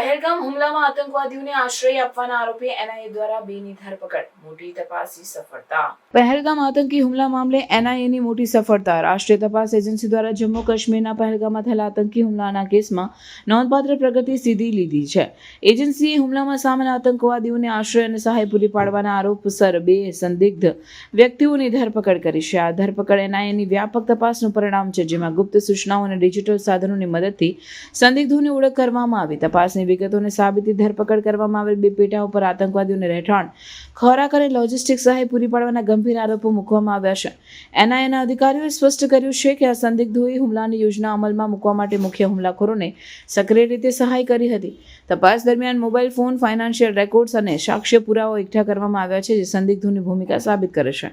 પહેલગામ હુમલામાં આતંકવાદીઓને આશ્રય આપવાના આરોપી એનઆઈએ દ્વારા બેની ધરપકડ. મોટી તપાસી સફળતા. પહેલગામ આતંકી હુમલા મામલે એનઆઈએની મોટી સફળતા. રાષ્ટ્રીય તપાસ એજન્સી દ્વારા જમ્મુ કાશ્મીરના પહેલગામમાં થયેલા આતંકી હુમલાના કેસમાં નોંધપાત્ર પ્રગતિ સીધી લીધી છે. એજન્સીએ હુમલામાં સામેલ આતંકવાદીઓને આશ્રય અને સહાય પૂરી પાડવાના આરોપસર બે સંદિગ્ધ વ્યક્તિઓની ધરપકડ કરી છે. આ ધરપકડ એનઆઈએની વ્યાપક તપાસનું પરિણામ છે, જેમાં ગુપ્ત સૂચનાઓ અને ડિજિટલ સાધનોની મદદથી સંદિગ્ધોની ઓળખ કરવામાં આવી. તપાસની વિગતોને સાબિતી ધરપકડ કરવામાં આવેલ બે પેટા ઉપર આતંકવાદીઓને રહેઠાણ. ખોરાક અને લોજિસ્ટિક સહાય પૂરી પાડવાના ગંભીર આરોપો મૂકવામાં આવ્યા છે. એનઆઈએના અધિકારીઓએ સ્પષ્ટ કર્યું છે કે આ સંદિગ્ધોએ હુમલાની યોજના અમલમાં મૂકવા માટે મુખ્ય હુમલાખોરોને સક્રિય રીતે સહાય કરી હતી. તપાસ દરમિયાન મોબાઈલ ફોન, ફાઇનાન્શિયલ રેકોર્ડ્સ અને સાક્ષ્ય પુરાવો એકઠા કરવામાં આવ્યા છે, જે સંદિગ્ધોની ભૂમિકા સાબિત કરે છે.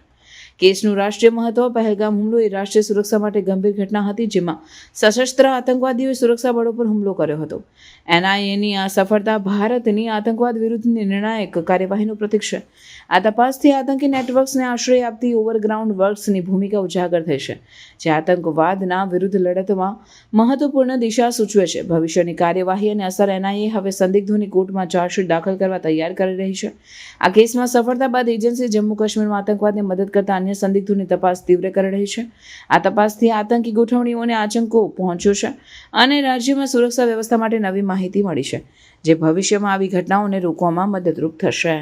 કેસનું રાષ્ટ્રીય મહત્વ, પહેલગામ હુમલો એ રાષ્ટ્રીય સુરક્ષા માટે ગંભીર ઘટના હતી જેમાં સશસ્ત્ર આતંકવાદીઓએ સુરક્ષા બળો પર હુમલો કર્યો હતો. એનઆઈએની આ સફળતા ભારતની આતંકવાદ વિરુદ્ધની નિર્ણાયક કાર્યવાહીનું પ્રતીક છે. આ તપાસથી આતંકી નેટવર્ક્સને આશ્રય આપતી ઓવરગ્રાઉન્ડ વર્ક્સની ભૂમિકા ઉજાગર છે, જે આતંકવાદના વિરુદ્ધ લડતમાં મહત્વપૂર્ણ દિશા સૂચવે છે. ભવિષ્યની કાર્યવાહી અને અસર એનઆઈએ હવે સંદિગ્ધોની કોર્ટમાં ચાર્જશીટ દાખલ કરવા તૈયાર કરી રહી છે. આ કેસમાં સફળતા બાદ એજન્સી જમ્મુ કાશ્મીરમાં આતંકવાદને મદદ કરતા અન્ય સંદિગ્ધોની તપાસ તીવ્ર કરી રહી છે. આ તપાસથી આતંકી ગોઠવણીઓને આંચકો પહોંચ્યો છે અને રાજ્યમાં સુરક્ષા વ્યવસ્થા માટે નવી માહિતી મળી છે, જે ભવિષ્યમાં આવી ઘટનાઓને રોકવામાં મદદરૂપ થશે.